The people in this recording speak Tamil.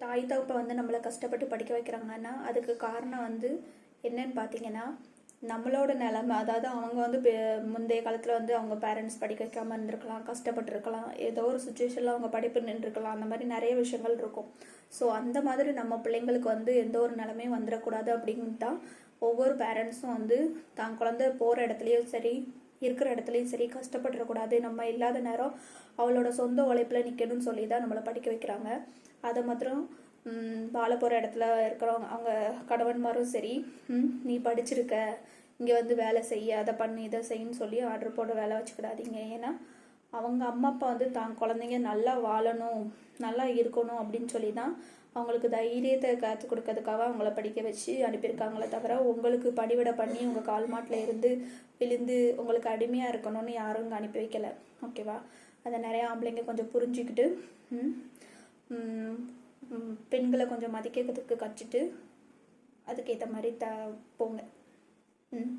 தாய் தகப்பை வந்து நம்மளை கஷ்டப்பட்டு படிக்க வைக்கிறாங்கன்னா அதுக்கு காரணம் வந்து என்னன்னு பார்த்தீங்கன்னா நம்மளோட நிலமை. அதாவது அவங்க வந்து முந்தைய காலத்தில் வந்து அவங்க பேரண்ட்ஸ் படிக்க வைக்காமல் இருந்திருக்கலாம் கஷ்டப்பட்டிருக்கலாம் ஏதோ ஒரு சுச்சுவேஷனில் அவங்க படிப்பு நின்றுருக்கலாம். அந்த மாதிரி நிறைய விஷயங்கள் இருக்கும். ஸோ அந்த மாதிரி நம்ம பிள்ளைங்களுக்கு வந்து எந்த ஒரு நிலமையும் வந்துடக்கூடாது அப்படின்னு தான் ஒவ்வொரு பேரண்ட்ஸும் வந்து தான் குழந்தை போகிற இடத்துலையும் சரி இருக்கிற இடத்துலையும் சரி கஷ்டப்பட்டுறக்கூடாது நம்ம இல்லாத நேரம் அவளோட சொந்த உழைப்பில் நிற்கணும்னு சொல்லி தான் நம்மளை படிக்க வைக்கிறாங்க. அதை மாத்திரம் வாழ போகிற இடத்துல இருக்கிறவங்க அவங்க கணவன்மாரும் சரி நீ படிச்சிருக்க இங்கே வந்து வேலை செய்ய அதை பண்ணு இதை செய்யுன்னு சொல்லி ஆர்டர் போட வேலை வச்சுக்கிடாதீங்க. ஏன்னா அவங்க அம்மா அப்பா வந்து தான் குழந்தைங்க நல்லா வாழணும் நல்லா இருக்கணும் அப்படின்னு சொல்லி தான் அவங்களுக்கு தைரியத்தை கற்றுக் கொடுக்கறதுக்காக அவங்கள படிக்க வச்சு அனுப்பியிருக்காங்களே தவிர உங்களுக்கு படிவிட பண்ணி உங்கள் கால் மாட்டில் இருந்து விழுந்து உங்களுக்கு அடிமையாக இருக்கணும்னு யாரும் இங்கே அனுப்பி வைக்கல. ஓகேவா அதை நிறையா ஆம்பளைங்க கொஞ்சம் புரிஞ்சுக்கிட்டு பெண்களை கொஞ்சம் மதிக்கிறதுக்கு கற்றுட்டு அதுக்கேற்ற மாதிரி த போங்க. ம்.